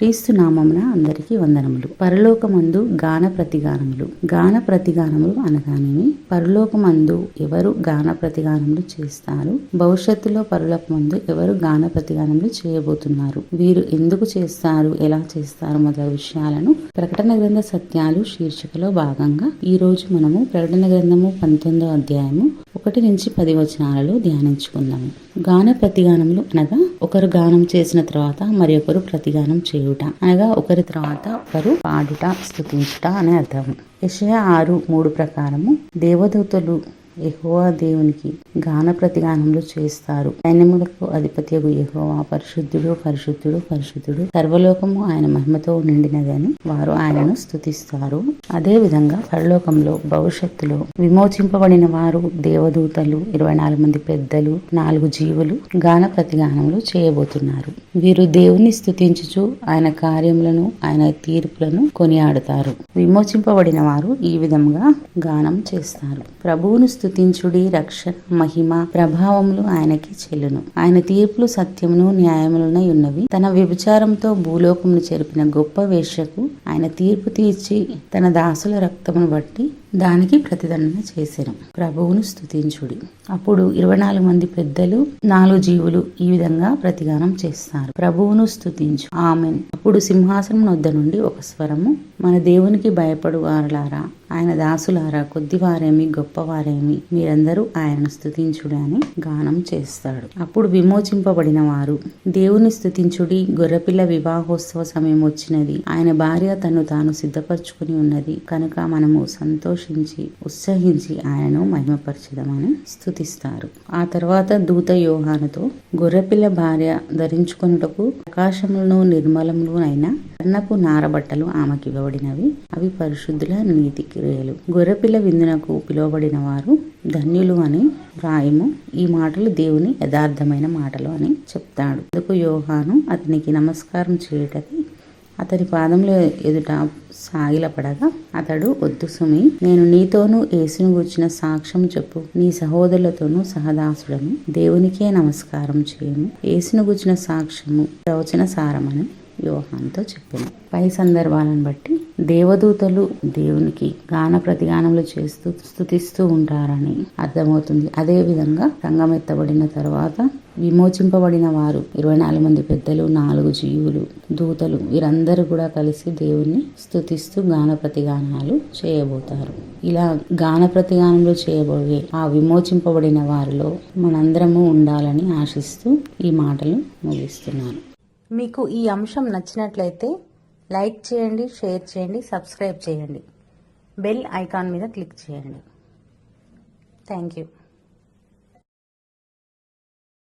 క్రీస్తు నామమున అందరికీ వందనములు. పరలోకమందు గాన ప్రతిగానములు. గాన ప్రతిగానములు అనగానేమి? పరలోకమందు ఎవరు గాన ప్రతిగానములు చేస్తారు? భవిష్యత్తులో పరలోకమందు ఎవరు గాన ప్రతిగానములు చేయబోతున్నారు? వీరు ఎందుకు చేస్తారు? ఎలా చేస్తారు? మొదలగు విషయాలను ప్రకటన గ్రంథ సత్యాలు శీర్షికలో భాగంగా ఈ రోజు మనము ప్రకటన గ్రంథము పంతొమ్మిదో అధ్యాయము ఒకటి నుంచి పది వచనాలలో ధ్యానించుకుందాము. గాన ప్రతిగానములు అనగా ఒకరు గానం చేసిన తర్వాత మరి ఒకరు ప్రతిగానం చేయుట. అనగా ఒకరి తర్వాత ఒకరు పాడుట స్థుతించుట అనే అర్థం యశయ ఆరు మూడు ప్రకారము దేవదూతలు యహోవా దేవునికి గాన ప్రతిగానములు చేస్తారు. సైన్యములకు అధిపతి యహోవా పరిశుద్ధుడు పరిశుద్ధుడు పరిశుద్ధుడు. సర్వలోకము ఆయన మహిమతో నిండినదని వారు ఆయనను స్థుతిస్తారు అదే విధంగా పరలోకంలో భవిష్యత్తులో విమోచింపబడిన వారు దేవదూతలు ఇరవై నాలుగు మంది పెద్దలు నాలుగు జీవులు గాన ప్రతిగానములు చేయబోతున్నారు. వీరు దేవుని స్థుతించుచు ఆయన కార్యములను ఆయన తీర్పులను కొనియాడుతారు. విమోచింపబడిన వారు ఈ విధంగా గానం చేస్తారు. ప్రభువును స్థుతించుడి రక్షణ మహిమ ప్రభావములు ఆయనకి చెల్లును. ఆయన తీర్పులు సత్యమును న్యాయములనై ఉన్నవి. తన వ్యభిచారంతో భూలోకమును చెరిపిన గొప్ప వేషకు ఆయన తీర్పు తీర్చి తన దాసుల రక్తమును బట్టి దానికి ప్రతిదండన చేశాను ప్రభువును స్థుతించుడి. అప్పుడు ఇరవై నాలుగు మంది పెద్దలు నాలుగు జీవులు ఈ విధంగా ప్రతిగానం చేస్తారు. ప్రభువును స్థుతించు. ఆమెన్. అప్పుడు సింహాసనం వద్ద నుండి ఒక స్వరము మన దేవునికి భయపడు వారలారా ఆయన దాసులారా కొద్దివారేమి గొప్పవారేమి? మీరందరూ ఆయనను స్తుతించుడి అని గానం చేస్తాడు. అప్పుడు విమోచింపబడిన వారు దేవుని స్థుతించుడి గొర్రెపిల్ల వివాహోత్సవ సమయం వచ్చినది. ఆయన భార్య తను తాను సిద్ధపరచుకుని ఉన్నది. కనుక మనము సంతోషించి ఉత్సహించి ఆయనను మహిమపరచదమని స్థుతిస్తారు ఆ తర్వాత దూత యోహానుతో గొర్రెపిల్ల భార్య ధరించుకొనుటకు ప్రకాశములను నిర్మలములు అయిన కన్నపు నారబట్టలు ఆమెకివ్వబడినవి. అవి పరిశుద్ధుల నీతికి వేలు. గొర్రెపిల్ల విందునకు పిలువబడిన వారు ధన్యులు అని రాయము ఈ మాటలు దేవుని యథార్థమైన మాటలు అని చెప్తాడు. అందుకు యోహాను అతనికి నమస్కారం చేయటకి అతని పాదంలో ఎదుట సాగిలపడగా అతడు వద్దు సుమి నేను నీతోనూ యేసును గుర్చిన సాక్ష్యం చెప్పు. నీ సహోదరులతోనూ సహదాసుడను దేవునికే నమస్కారం చేయను యేసును గుర్చిన సాక్ష్యము ప్రవచన సారమని యోహాన్తో చెప్పాను పై సందర్భాలను బట్టి దేవదూతలు దేవునికి గాన ప్రతిగానములు చేస్తూ స్థుతిస్తూ ఉంటారని అర్థమవుతుంది. అదే విధంగా రంగం ఎత్తబడిన తర్వాత విమోచింపబడిన వారు ఇరవై నాలుగు మంది పెద్దలు నాలుగు జీవులు దూతలు వీరందరూ కూడా కలిసి దేవుణ్ణి స్థుతిస్తూ గాన ప్రతిగానాలు చేయబోతారు. ఇలా గాన ప్రతిగానంలో చేయబోయే ఆ విమోచింపబడిన వారిలో మనందరము ఉండాలని ఆశిస్తూ ఈ మాటలు ముగిస్తున్నాను. మీకు ఈ అంశం నచ్చినట్లయితే లైక్ చేయండి షేర్ చేయండి సబ్స్క్రైబ్ చేయండి. బెల్ ఐకాన్ మీద క్లిక్ చేయండి. Thank you.